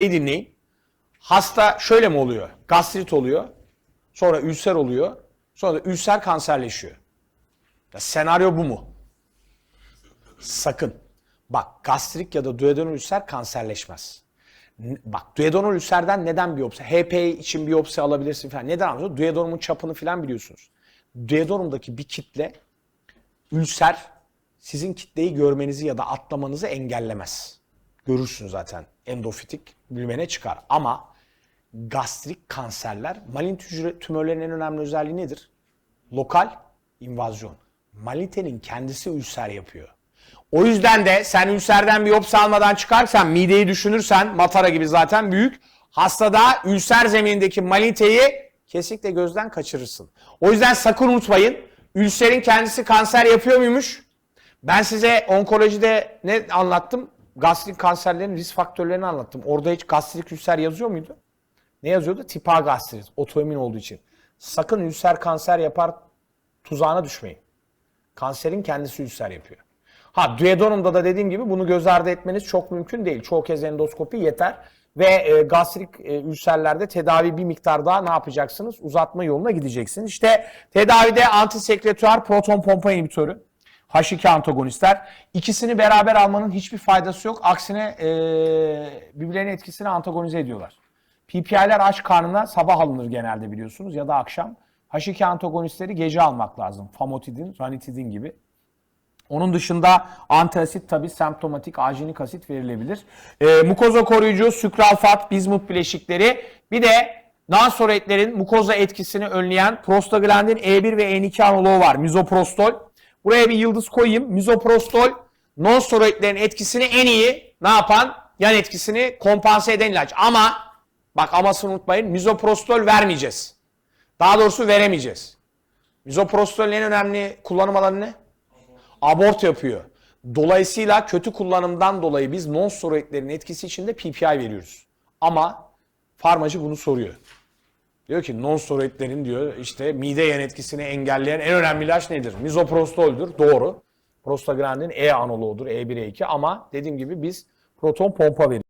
İyi dinleyin. Hasta şöyle mi oluyor? Gastrit oluyor. Sonra ülser oluyor. Sonra da ülser kanserleşiyor. Ya senaryo bu mu? Sakın. Bak gastrik ya da duodenal ülser kanserleşmez. Bak duodenal ülserden neden biyopsi? HP için biyopsi alabilirsin falan. Neden alıyorsun? Duodenumun çapını falan biliyorsunuz. Duodenumdaki bir kitle ülser sizin kitleyi görmenizi ya da atlamanızı engellemez. Görürsün zaten endofitik büyümene çıkar. Ama gastrik kanserler, maligne hücre tümörlerin en önemli özelliği nedir? Lokal invazyon. Malitenin kendisi ülser yapıyor. O yüzden de sen ülserden biyopsi almadan çıkarsan, mideyi düşünürsen, matara gibi zaten büyük, hastada ülser zeminindeki maliteyi kesinlikle gözden kaçırırsın. O yüzden sakın unutmayın, ülserin kendisi kanser yapıyor muymuş? Ben size onkolojide ne anlattım? Gastrik kanserlerin risk faktörlerini anlattım. Orada hiç gastrik ülser yazıyor muydu? Ne yazıyordu? Tip A gastrit. Otoimmün olduğu için. Sakın ülser kanser yapar tuzağına düşmeyin. Kanserin kendisi ülser yapıyor. Ha duodenumda da dediğim gibi bunu göz ardı etmeniz çok mümkün değil. Çoğu kez endoskopi yeter. Ve e, gastrik e, ülserlerde tedavi bir miktar daha ne yapacaksınız? Uzatma yoluna gideceksiniz. İşte tedavide antisekretuar proton pompa inhibitörü. H2 antagonistler. İkisini beraber almanın hiçbir faydası yok. Aksine e, birbirlerinin etkisini antagonize ediyorlar. PPI'ler aç karnına sabah alınır genelde biliyorsunuz ya da akşam. H2 antagonistleri gece almak lazım. Famotidin, ranitidin gibi. Onun dışında antiasit tabi semptomatik ajinik asit verilebilir. E, mukoza koruyucu, sukralfat, bizmut bileşikleri. Bir de nonsteroidlerin mukoza etkisini önleyen prostaglandin E1 ve E2 analoğu var. Mizoprostol. Buraya bir yıldız koyayım. Mizoprostol nonsteroidlerin etkisini en iyi ne yapan? Yan etkisini kompanse eden ilaç. Ama bak amasını unutmayın. Mizoprostol vermeyeceğiz. Daha doğrusu veremeyeceğiz. Mizoprostolün en önemli kullanım alanı ne? abort yapıyor. Dolayısıyla kötü kullanımdan dolayı biz non-steroidlerin etkisi içinde PPI veriyoruz. Ama farmacı bunu soruyor. Diyor ki non-steroidlerin diyor işte mide yan etkisini engelleyen en önemli ilaç nedir? Mizoprostoldür. Doğru. Prostaglandin E analoğudur. E1, E2 ama dediğim gibi biz proton pompa veriyoruz.